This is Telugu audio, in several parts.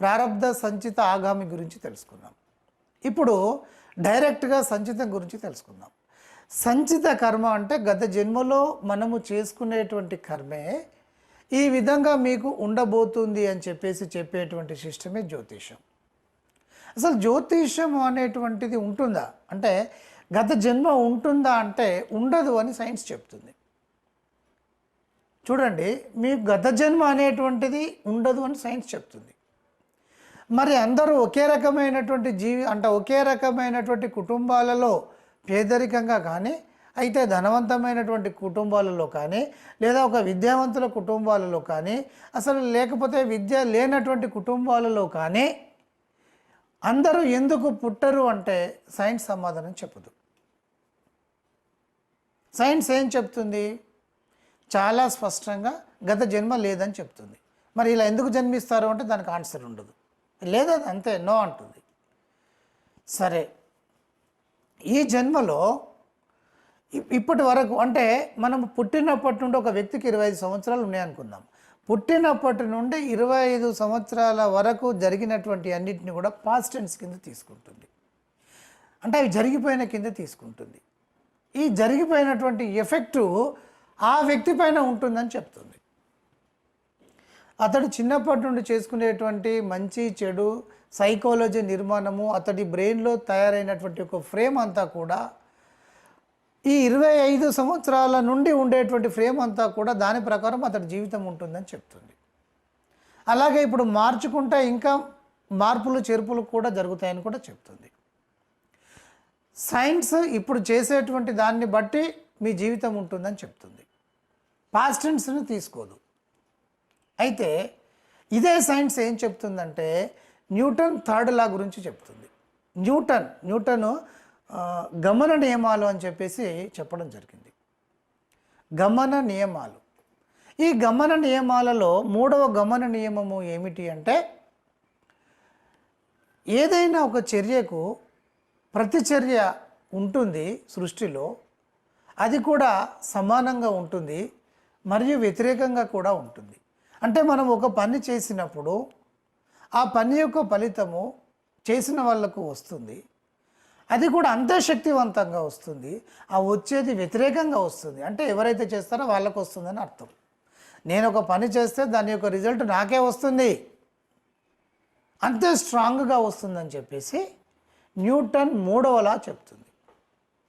ప్రారంధ సంచిత ఆగామి గురించి తెలుసుకున్నాం ఇప్పుడు డైరెక్ట్గా సంచితం గురించి తెలుసుకుందాం. సంచిత కర్మ అంటే గత జన్మలో మనము చేసుకునేటువంటి కర్మే ఈ విధంగా మీకు ఉండబోతుంది అని చెప్పేసి చెప్పేటువంటి సిస్టమే జ్యోతిషం అసలు జ్యోతిష్యం అనేటువంటిది ఉంటుందా? అంటే గత జన్మ ఉంటుందా అంటే ఉండదు అని సైన్స్ చెప్తుంది. చూడండి మీ గత జన్మ అనేటువంటిది ఉండదు అని సైన్స్ చెప్తుంది. మరి అందరూ ఒకే రకమైనటువంటి జీవి అంటే ఒకే రకమైనటువంటి కుటుంబాలలో పేదరికంగా కానీ అయితే ధనవంతమైనటువంటి కుటుంబాలలో కానీ లేదా ఒక విద్యావంతుల కుటుంబాలలో కానీ అసలు లేకపోతే విద్య లేనటువంటి కుటుంబాలలో కానీ అందరూ ఎందుకు పుట్టరు అంటే సైన్స్ సమాధానం చెప్పదు. సైన్స్ ఏం చెప్తుంది? చాలా స్పష్టంగా గత జన్మ లేదని చెప్తుంది. మరి ఇలా ఎందుకు జన్మిస్తారు అంటే దానికి ఆన్సర్ ఉండదు. లేదా అంతే నో అంటుంది. సరే ఈ జన్మలో ఇప్పటి వరకు అంటే మనం పుట్టినప్పటి నుండి ఒక వ్యక్తికి ఇరవై ఐదు సంవత్సరాలు ఉన్నాయనుకుందాం. పుట్టినప్పటి నుండి ఇరవై ఐదు సంవత్సరాల వరకు జరిగినటువంటి అన్నిటిని కూడా పాస్ట్ టెన్స్ కింద తీసుకుంటుంది. అంటే అవి జరిగిపోయిన కింద తీసుకుంటుంది. ఈ జరిగిపోయినటువంటి ఎఫెక్టు ఆ వ్యక్తి పైన ఉంటుందని చెప్తుంది. అతడు చిన్నప్పటి నుండి చేసుకునేటువంటి మంచి చెడు సైకాలజీ నిర్మాణము అతడి బ్రెయిన్లో తయారైనటువంటి ఒక ఫ్రేమ్ అంతా కూడా ఈ ఇరవై ఐదు సంవత్సరాల నుండి ఉండేటువంటి ఫ్రేమ్ అంతా కూడా దాని ప్రకారం అతడి జీవితం ఉంటుందని చెప్తుంది. అలాగే ఇప్పుడు మార్చుకుంటే ఇంకా మార్పులు చేర్పులు కూడా జరుగుతాయని కూడా చెప్తుంది. సైన్స్ ఇప్పుడు చేసేటువంటి దాన్ని బట్టి మీ జీవితం ఉంటుందని చెప్తుంది. పాస్టెన్స్ని తీసుకోదు. అయితే ఇదే సైన్స్ ఏం చెప్తుందంటే న్యూటన్ థర్డ్ లా గురించి చెప్తుంది. న్యూటన్ న్యూటన్ గమన నియమాలు అని చెప్పేసి చెప్పడం జరిగింది. గమన నియమాలు. ఈ గమన నియమాలలో మూడవ గమన నియమము ఏమిటి అంటే ఏదైనా ఒక చర్యకు ప్రతిచర్య ఉంటుంది సృష్టిలో అది కూడా సమానంగా ఉంటుంది మరియు వ్యతిరేకంగా కూడా ఉంటుంది. అంటే మనం ఒక పని చేసినప్పుడు ఆ పని యొక్క ఫలితము చేసిన వాళ్ళకు వస్తుంది. అది కూడా అంతే శక్తివంతంగా వస్తుంది. ఆ వచ్చేది వ్యతిరేకంగా వస్తుంది. అంటే ఎవరైతే చేస్తారో వాళ్ళకు వస్తుందని అర్థం. నేను ఒక పని చేస్తే దాని యొక్క రిజల్ట్ నాకే వస్తుంది. అంతే స్ట్రాంగ్గా వస్తుందని చెప్పేసి న్యూటన్ మూడవలా చెప్తుంది.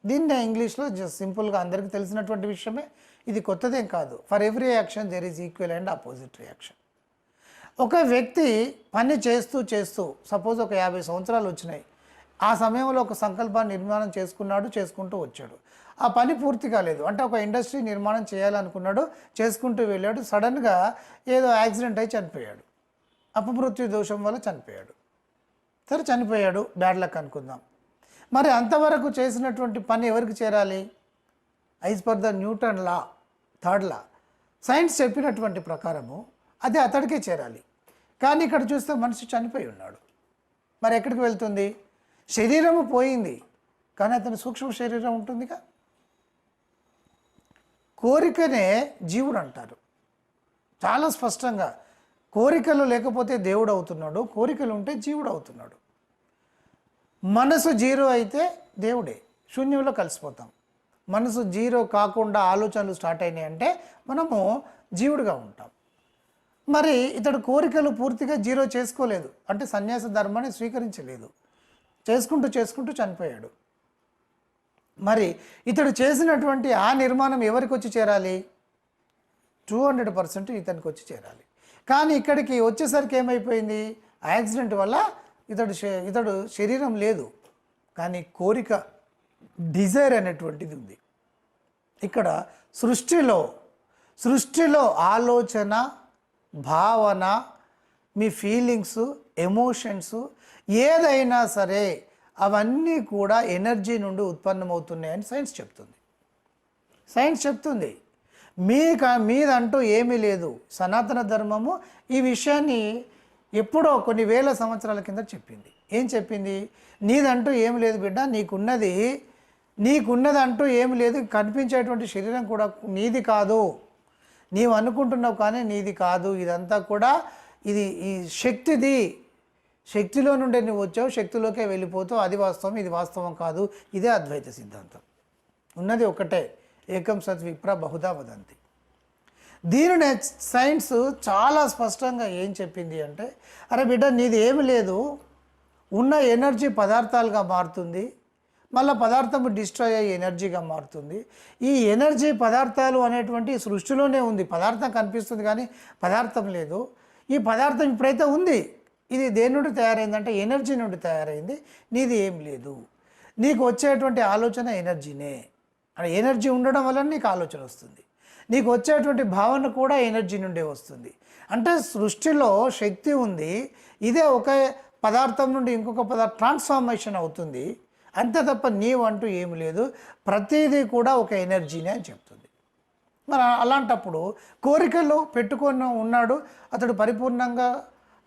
దీన్ని ఇంగ్లీష్లో జస్ట్ సింపుల్గా అందరికీ తెలిసినటువంటి విషయమే. ఇది కొత్తదేం కాదు. For every action there is equal and opposite reaction ఒక వ్యక్తి పని చేస్తూ చేస్తూ సపోజ్ ఒక యాభై సంవత్సరాలు వచ్చినాయి. ఆ సమయంలో ఒక సంకల్పాన్ని నిర్మాణం చేసుకున్నాడు చేసుకుంటూ వచ్చాడు. ఆ పని పూర్తి కాలేదు. అంటే ఒక ఇండస్ట్రీ నిర్మాణం చేయాలనుకున్నాడు చేసుకుంటూ వెళ్ళాడు. సడన్గా ఏదో యాక్సిడెంట్ అయి చనిపోయాడు. అపమృత్యు దోషం వల్ల చనిపోయాడు. సరే చనిపోయాడు. బ్యాడ్ లక్ అనుకుందాం. మరి అంతవరకు చేసినటువంటి పని ఎవరికి చేరాలి? As per the Newton law third law. Science చెప్పినటువంటి ప్రకారము అది అతడికే చేరాలి. కానీ ఇక్కడ చూస్తే మనిషి చనిపోయి ఉన్నాడు. మరి ఎక్కడికి వెళ్తుంది? శరీరము పోయింది. కానీ అతని సూక్ష్మ శరీరం ఉంటుందిగా? కోరికనే జీవుడు అంటారు. చాలా స్పష్టంగా కోరికలు లేకపోతే దేవుడు అవుతున్నాడు కోరికలు ఉంటే జీవుడు అవుతున్నాడు. మనసు జీరో అయితే దేవుడే శూన్యంలో కలిసిపోతాం. మనసు జీరో కాకుండా ఆలోచనలు స్టార్ట్ అయినాయి అంటే మనము జీవుడిగా ఉంటాం. మరి ఇతడు కోరికలు పూర్తిగా జీరో చేసుకోలేదు. అంటే సన్యాస ధర్మాన్ని స్వీకరించలేదు. చేసుకుంటూ చేసుకుంటూ చనిపోయాడు. మరి ఇతడు చేసినటువంటి ఆ నిర్మాణం ఎవరికి వచ్చి చేరాలి? టూ హండ్రెడ్ పర్సెంట్ ఇతనికి వచ్చి చేరాలి. కానీ ఇక్కడికి వచ్చేసరికి ఏమైపోయింది? యాక్సిడెంట్ వల్ల ఇతడు ఇతడు శరీరం లేదు. కానీ కోరిక డిజైర్ అనేటువంటిది ఉంది. ఇక్కడ సృష్టిలో సృష్టిలో ఆలోచన భావన మీ ఫీలింగ్స్ ఎమోషన్స్ ఏదైనా సరే అవన్నీ కూడా ఎనర్జీ నుండి ఉత్పన్నమవుతున్నాయని సైన్స్ చెప్తుంది. సైన్స్ చెప్తుంది మీక మీదంటూ ఏమీ లేదు. సనాతన ధర్మము ఈ విషయాన్ని ఎప్పుడో కొన్ని వేల సంవత్సరాల కింద చెప్పింది. ఏం చెప్పింది? నీదంటూ ఏమి లేదు బిడ్డ నీకున్నది నీకున్నది అంటూ ఏమి లేదు కనిపించేటువంటి శరీరం కూడా నీది కాదు. నీవు అనుకుంటున్నావు కానీ నీది కాదు. ఇదంతా కూడా ఇది ఈ శక్తిది. శక్తిలో నుండి నువ్వు వచ్చావు శక్తిలోకే వెళ్ళిపోతావు. అది వాస్తవం ఇది వాస్తవం కాదు. ఇదే అద్వైత సిద్ధాంతం. ఉన్నది ఒకటే ఏకం సత్ విప్ర బహుదా వదంతి. దీనినే సైన్స్ చాలా స్పష్టంగా ఏం చెప్పింది అంటే అరే బిడ్డ నీది ఏమి లేదు. ఉన్న ఎనర్జీ పదార్థాలుగా మారుతుంది. మళ్ళీ పదార్థం డిస్ట్రాయ్ అయ్యే ఎనర్జీగా మారుతుంది. ఈ ఎనర్జీ పదార్థాలు అనేటువంటి సృష్టిలోనే ఉంది. పదార్థం కనిపిస్తుంది కానీ పదార్థం లేదు. ఈ పదార్థం ఇప్పుడైతే ఉంది. ఇది దేని నుండి తయారైందంటే ఎనర్జీ నుండి తయారైంది. నీది ఏం లేదు. నీకు వచ్చేటువంటి ఆలోచన ఎనర్జీనే. అంటే ఎనర్జీ ఉండడం వల్ల నీకు ఆలోచన వస్తుంది. నీకు వచ్చేటువంటి భావన కూడా ఎనర్జీ నుండే వస్తుంది. అంటే సృష్టిలో శక్తి ఉంది. ఇదే ఒక పదార్థం నుండి ఇంకొక పదార్థ ట్రాన్స్ఫార్మేషన్ అవుతుంది. అంతే తప్ప నీవు అంటూ ఏమి లేదు. ప్రతిదీ కూడా ఒక ఎనర్జీనే అని చెప్తుంది. మరి అలాంటప్పుడు కోరికలు పెట్టుకొని ఉన్నాడు. అతడు పరిపూర్ణంగా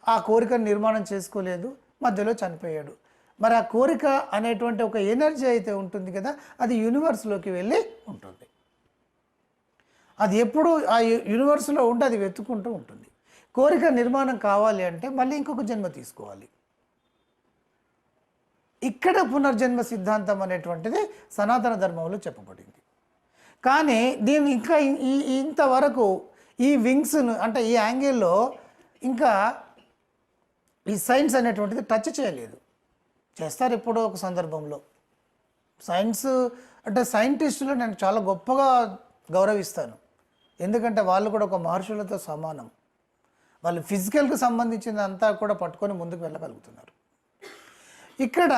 ఆ కోరికను నిర్మాణం చేసుకోలేదు. మధ్యలో చనిపోయాడు. మరి ఆ కోరిక అనేటువంటి ఒక ఎనర్జీ అయితే ఉంటుంది కదా అది యూనివర్స్లోకి వెళ్ళి ఉంటుంది. అది ఎప్పుడు ఆ యూనివర్స్లో ఉండి అది వెతుక్కుంటూ ఉంటుంది. కోరిక నిర్మాణం కావాలి అంటే మళ్ళీ ఇంకొక జన్మ తీసుకోవాలి. ఇక్కడ పునర్జన్మ సిద్ధాంతం అనేటువంటిది సనాతన ధర్మంలో చెప్పబడింది. కానీ దీని ఇంకా ఈ ఇంతవరకు ఈ వింగ్స్ను అంటే ఈ యాంగిల్లో ఇంకా ఈ సైన్స్ అనేటువంటిది టచ్ చేయలేదు. చేస్తారు ఎప్పుడో ఒక సందర్భంలో. సైన్స్ అంటే సైంటిస్టులు నేను చాలా గొప్పగా గౌరవిస్తాను. ఎందుకంటే వాళ్ళు కూడా ఒక మహర్షులతో సమానం. వాళ్ళు ఫిజికల్కి సంబంధించినంతా కూడా పట్టుకొని ముందుకు వెళ్ళగలుగుతున్నారు. ఇక్కడ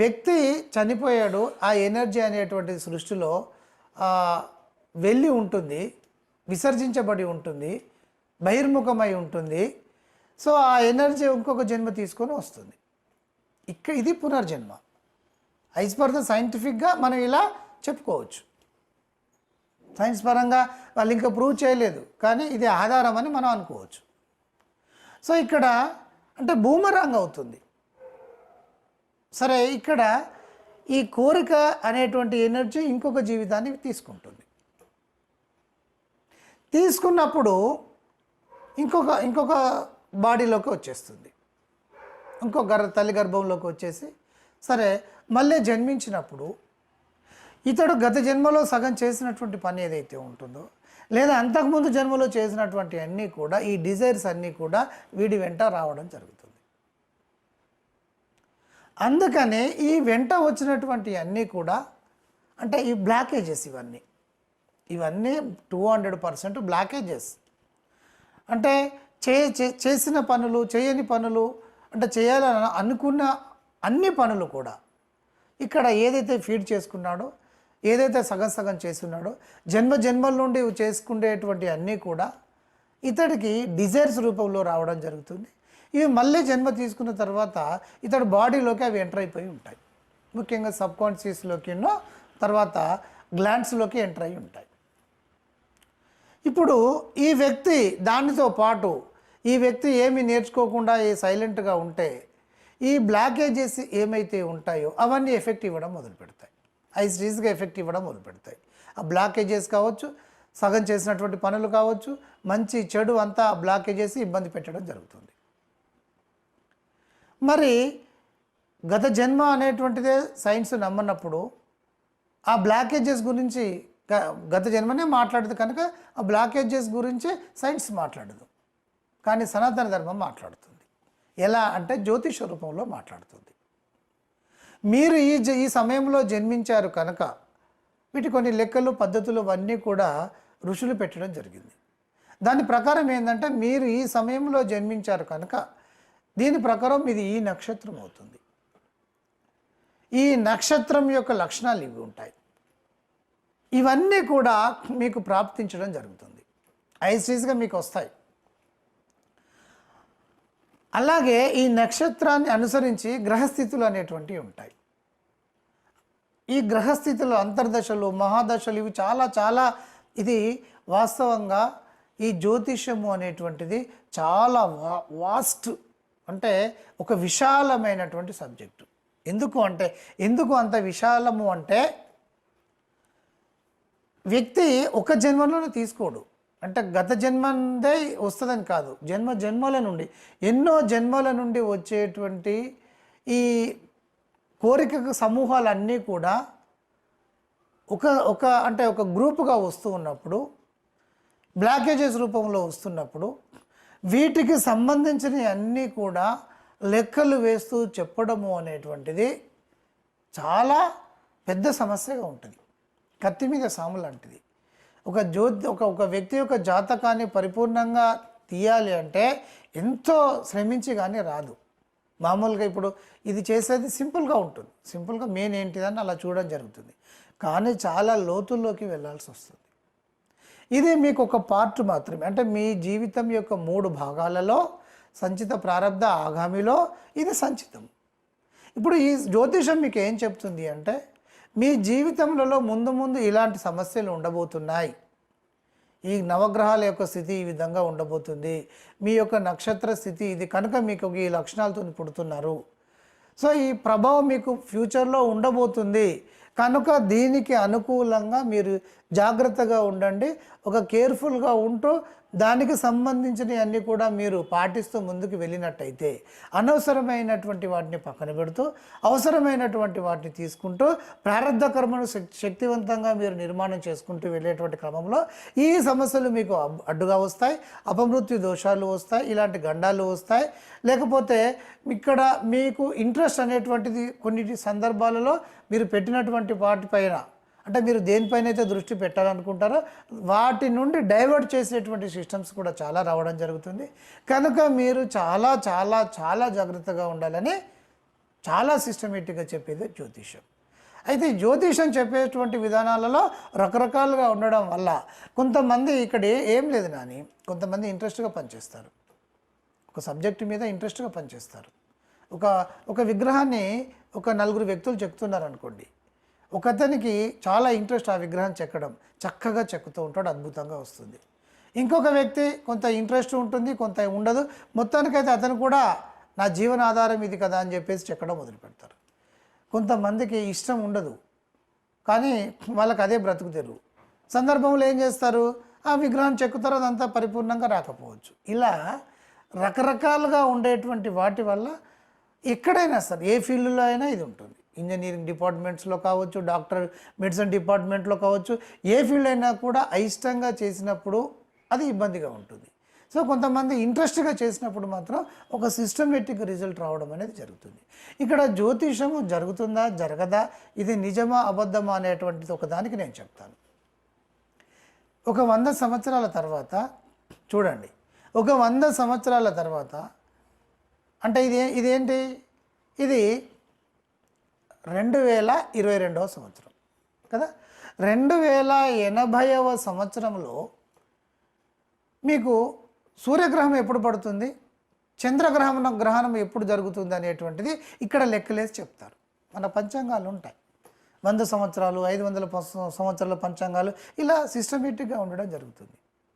వ్యక్తి చనిపోయాడు ఆ ఎనర్జీ అనేటువంటి సృష్టిలో వెళ్ళి ఉంటుంది విసర్జించబడి ఉంటుంది బహిర్ముఖమై ఉంటుంది. సో ఆ ఎనర్జీ ఇంకొక జన్మ తీసుకొని వస్తుంది. ఇక్కడ ఇది పునర్జన్మ. ఐస్ పర్ సైంటిఫిక్గా మనం ఇలా చెప్పుకోవచ్చు. సైన్స్ పరంగా వాళ్ళు ఇంకా ప్రూవ్ చేయలేదు కానీ ఇది ఆధారం అని మనం అనుకోవచ్చు. సో ఇక్కడ అంటే బూమరాంగ్ అవుతుంది. సరే ఇక్కడ ఈ కోరిక అనేటువంటి ఎనర్జీ ఇంకొక జీవితాన్ని తీసుకుంటుంది. తీసుకున్నప్పుడు ఇంకొక ఇంకొక బాడీలోకి వచ్చేస్తుంది. ఇంకో గర్ తల్లి గర్భంలోకి వచ్చేసి సరే మళ్ళీ జన్మించినప్పుడు ఇతడు గత జన్మలో సగం చేసినటువంటి పని ఏదైతే ఉంటుందో లేదా అంతకుముందు జన్మలో చేసినటువంటి అన్నీ కూడా ఈ డిజైర్స్ అన్నీ కూడా వీడి వెంట రావడం జరుగుతుంది. అందుకనే ఈ వెంట వచ్చినటువంటి అన్నీ కూడా అంటే ఈ బ్లాకేజెస్ ఇవన్నీ. ఇవన్నీ టూ హండ్రెడ్ పర్సెంట్ బ్లాకేజెస్ అంటే చే చే- చేసిన పనులు చేయని పనులు అంటే చేయాలని అనుకున్న అన్ని పనులు కూడా. ఇక్కడ ఏదైతే ఫీడ్ చేసుకున్నాడో ఏదైతే సగం సగం చేస్తున్నాడో జన్మ జన్మల నుండి చేసుకునేటువంటి అన్నీ కూడా ఇతడికి డిజైర్స్ రూపంలో రావడం జరుగుతుంది. ఇవి మళ్ళీ జన్మ తీసుకున్న తర్వాత ఇతడు బాడీలోకి అవి ఎంటర్ అయిపోయి ఉంటాయి. ముఖ్యంగా సబ్ కాన్షియస్లోకినో తర్వాత గ్లాండ్స్లోకి ఎంటర్ అయి ఉంటాయి. ఇప్పుడు ఈ వ్యక్తి దానితో పాటు ఈ వ్యక్తి ఏమి నేర్చుకోకుండా ఈ సైలెంట్గా ఉంటే ఈ బ్లాకేజెస్ ఏమైతే ఉంటాయో అవన్నీ ఎఫెక్ట్ ఇవ్వడం మొదలు పెడతాయి. ఐ రీస్గా ఎఫెక్ట్ ఇవ్వడం మొదలు పెడతాయి. ఆ బ్లాకేజెస్ కావచ్చు సగం చేసినటువంటి పనులు కావచ్చు మంచి చెడు అంతా బ్లాకేజెస్ ఇబ్బంది పెట్టడం జరుగుతుంది. మరి గత జన్మ అనేటువంటిదే సైన్స్ నమ్మనప్పుడు ఆ బ్లాకేజెస్ గురించి గ- గత జన్మనే మాట్లాడదు కనుక ఆ బ్లాకేజెస్ గురించి సైన్స్ మాట్లాడదు. కానీ సనాతన ధర్మం మాట్లాడుతుంది. ఎలా అంటే జ్యోతిష రూపంలో మాట్లాడుతుంది. మీరు ఈ జ- ఈ సమయంలో జన్మించారు కనుక వీటి కొన్ని లెక్కలు పద్ధతులు అవన్నీ కూడా ఋషులు పెట్టడం జరిగింది. దాని ప్రకారం ఏంటంటే మీరు ఈ సమయంలో జన్మించారు కనుక దీని ప్రకారం ఇది ఈ నక్షత్రం అవుతుంది. ఈ నక్షత్రం యొక్క లక్షణాలు ఇవి ఉంటాయి. ఇవన్నీ కూడా మీకు ప్రాప్తించడం జరుగుతుంది. ఐసీస్గా మీకు వస్తాయి. అలాగే ఈ నక్షత్రాన్ని అనుసరించి గ్రహస్థితులు అనేటువంటివి ఉంటాయి. ఈ గ్రహస్థితులు అంతర్దశలు మహాదశలు ఇవి చాలా చాలా ఇది వాస్తవంగా ఈ జ్యోతిష్యము అనేటువంటిది చాలా వా వాస్ట్ అంటే ఒక విశాలమైనటువంటి సబ్జెక్టు. ఎందుకు అంటే ఎందుకు అంత విశాలము అంటే వ్యక్తి ఒక జన్మలోనే తీసుకోడు. అంటే గత జన్మందే వస్తుందని కాదు. జన్మ జన్మల నుండి ఎన్నో జన్మల నుండి వచ్చేటువంటి ఈ కోరిక సమూహాలన్నీ కూడా ఒక ఒక అంటే ఒక గ్రూపుగా వస్తూ ఉన్నప్పుడు బ్లాకేజెస్ రూపంలో వస్తున్నప్పుడు వీటికి సంబంధించిన అన్నీ కూడా లెక్కలు వేస్తూ చెప్పడము అనేటువంటిది చాలా పెద్ద సమస్యగా ఉంటుంది. కత్తి మీద సాము లాంటిది. ఒక జ్యోతి ఒక ఒక వ్యక్తి యొక్క జాతకాన్ని పరిపూర్ణంగా తీయాలి అంటే ఎంతో శ్రమించి కానీ రాదు. మామూలుగా ఇప్పుడు ఇది చేసేది సింపుల్గా ఉంటుంది. సింపుల్గా మెయిన్ ఏంటిదని అలా చూడడం జరుగుతుంది. కానీ చాలా లోతుల్లోకి వెళ్ళాల్సి వస్తుంది. ఇది మీకు ఒక పార్ట్ మాత్రమే. అంటే మీ జీవితం యొక్క మూడు భాగాలలో సంచిత ప్రారంధ ఆగామిలో ఇది సంచితం. ఇప్పుడు ఈ జ్యోతిషం మీకు ఏం చెప్తుంది అంటే మీ జీవితంలో ముందు ముందు ఇలాంటి సమస్యలు ఉండబోతున్నాయి. ఈ నవగ్రహాల యొక్క స్థితి ఈ విధంగా ఉండబోతుంది. మీ యొక్క నక్షత్ర స్థితి ఇది కనుక మీకు ఈ లక్షణాలతో పుడుతున్నారు. సో ఈ ప్రభావం మీకు ఫ్యూచర్లో ఉండబోతుంది. కనుక దీనికి అనుకూలంగా మీరు జాగ్రత్తగా ఉండండి. ఒక కేర్ఫుల్గా ఉంటూ దానికి సంబంధించిన అన్నీ కూడా మీరు పాటిస్తూ ముందుకు వెళ్ళినట్టయితే అనవసరమైనటువంటి వాటిని పక్కన పెడుతూ అవసరమైనటువంటి వాటిని తీసుకుంటూ ప్రారంభ కర్మను శక్- శక్తివంతంగా మీరు నిర్మాణం చేసుకుంటూ వెళ్ళేటువంటి క్రమంలో ఈ సమస్యలు మీకు అడ్డుగా వస్తాయి. అపమృత్యు దోషాలు వస్తాయి. ఇలాంటి గండాలు వస్తాయి. లేకపోతే ఇక్కడ మీకు ఇంట్రెస్ట్ అనేటువంటిది కొన్ని సందర్భాలలో మీరు పెట్టినటువంటి వాటిపైన అంటే మీరు దేనిపైన అయితే దృష్టి పెట్టాలనుకుంటారో వాటి నుండి డైవర్ట్ చేసేటువంటి సిస్టమ్స్ కూడా చాలా రావడం జరుగుతుంది. కనుక మీరు చాలా చాలా చాలా జాగ్రత్తగా ఉండాలని చాలా సిస్టమేటిక్గా చెప్పేది జ్యోతిషం అయితే జ్యోతిషం చెప్పేటువంటి విధానాలలో రకరకాలుగా ఉండడం వల్ల కొంతమంది ఇక్కడ ఏం లేదు నాని. కొంతమంది ఇంట్రెస్ట్గా పనిచేస్తారు. ఒక సబ్జెక్టు మీద ఇంట్రెస్ట్గా పనిచేస్తారు. ఒక ఒక విగ్రహాన్ని ఒక నలుగురు వ్యక్తులు చెప్తున్నారు అనుకోండి ఒకతనికి చాలా ఇంట్రెస్ట్ ఆ విగ్రహం చెక్కడం చక్కగా చెక్కుతూ ఉంటాడు అద్భుతంగా వస్తుంది. ఇంకొక వ్యక్తి కొంత ఇంట్రెస్ట్ ఉంటుంది కొంత ఉండదు. మొత్తానికైతే అతను కూడా నా జీవన ఆధారం ఇది కదా అని చెప్పేసి చెక్కడం మొదలు పెడతారు. కొంతమందికి ఇష్టం ఉండదు కానీ వాళ్ళకి అదే బ్రతుకు సందర్భంలో ఏం చేస్తారు? ఆ విగ్రహం చెక్కుతారు అదంతా పరిపూర్ణంగా రాకపోవచ్చు. ఇలా రకరకాలుగా ఉండేటువంటి వాటి వల్ల ఎక్కడైనా సరే ఏ ఫీల్డ్లో అయినా ఇది ఉంటుంది. ఇంజనీరింగ్ డిపార్ట్మెంట్స్లో కావచ్చు డాక్టర్ మెడిసిన్ డిపార్ట్మెంట్లో కావచ్చు ఏ ఫీల్డ్ అయినా కూడా అయిష్టంగా చేసినప్పుడు అది ఇబ్బందిగా ఉంటుంది. సో కొంతమంది ఇంట్రెస్ట్గా చేసినప్పుడు మాత్రం ఒక సిస్టమేటిక్ రిజల్ట్ రావడం అనేది జరుగుతుంది. ఇక్కడ జ్యోతిషము జరుగుతుందా జరగదా ఇది నిజమా అబద్ధమా అనేటువంటిది ఒకదానికి నేను చెప్తాను. ఒక వంద సంవత్సరాల తర్వాత చూడండి ఒక వంద సంవత్సరాల తర్వాత అంటే ఇది ఇదేంటి? ఇది రెండు వేల ఇరవై రెండవ సంవత్సరం. కదా? రెండు వేల ఎనభైవ సంవత్సరంలో మీకు సూర్యగ్రహం ఎప్పుడు పడుతుంది? చంద్రగ్రహం గ్రహణం ఎప్పుడు జరుగుతుంది అనేటువంటిది ఇక్కడ లెక్కలేసి చెప్తారు. మన పంచాంగాలు ఉంటాయి. వంద సంవత్సరాలు ఐదు వందల ప- సంవత్సరాల పంచాంగాలు ఇలా సిస్టమేటిక్గా ఉండడం జరుగుతుంది.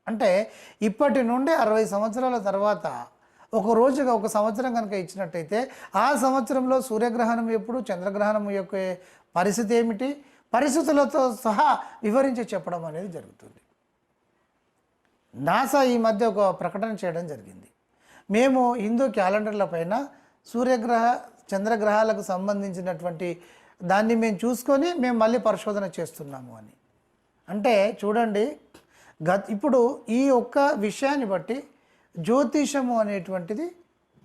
అంటే ఇప్పటి నుండి అరవై సంవత్సరాల తర్వాత ఒక రోజుగా ఒక సంవత్సరం కనుక ఇచ్చినట్టయితే ఆ సంవత్సరంలో సూర్యగ్రహణం ఎప్పుడు చంద్రగ్రహణం యొక్క పరిస్థితి ఏమిటి? పరిస్థితులతో సహా వివరించి చెప్పడం అనేది జరుగుతుంది. నాసా ఈ మధ్య ఒక ప్రకటన చేయడం జరిగింది. మేము హిందూ క్యాలెండర్ల పైన సూర్యగ్రహ చంద్రగ్రహాలకు సంబంధించినటువంటి దాన్ని మేము చూసుకొని మేము మళ్ళీ పరిశోధన చేస్తున్నాము అని. అంటే చూడండి గత ఇప్పుడు ఈ ఒక్క విషయాన్ని బట్టి జ్యోతిషము అనేటువంటిది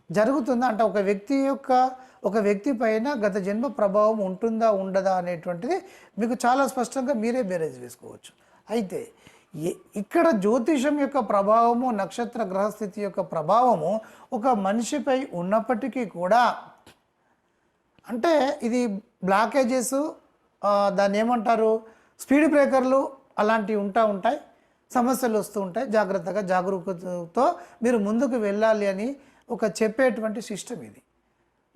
జరుగుతుందా. అంటే ఒక వ్యక్తి యొక్క ఒక వ్యక్తి పైన గత జన్మ ప్రభావం ఉంటుందా ఉండదా అనేటువంటిది మీకు చాలా స్పష్టంగా మీరే బేరేజ్ వేసుకోవచ్చు. అయితే ఇక్కడ జ్యోతిషం యొక్క ప్రభావము నక్షత్ర గ్రహస్థితి యొక్క ప్రభావము ఒక మనిషిపై ఉన్నప్పటికీ కూడా అంటే ఇది బ్లాకేజెస్ దాన్ని ఏమంటారు? స్పీడ్ బ్రేకర్లు అలాంటివి ఉంటా ఉంటాయి. సమస్యలు వస్తూ ఉంటాయి. జాగ్రత్తగా జాగరూకతతో మీరు ముందుకు వెళ్ళాలి అని ఒక చెప్పేటువంటి సిస్టమ్ ఇది.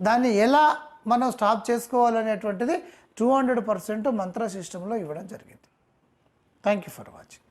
దాన్ని ఎలా మనం స్టాప్ చేసుకోవాలనేటువంటిది టూ హండ్రెడ్ పర్సెంట్ మంత్ర సిస్టంలో ఇవ్వడం జరిగింది. Thank you for watching.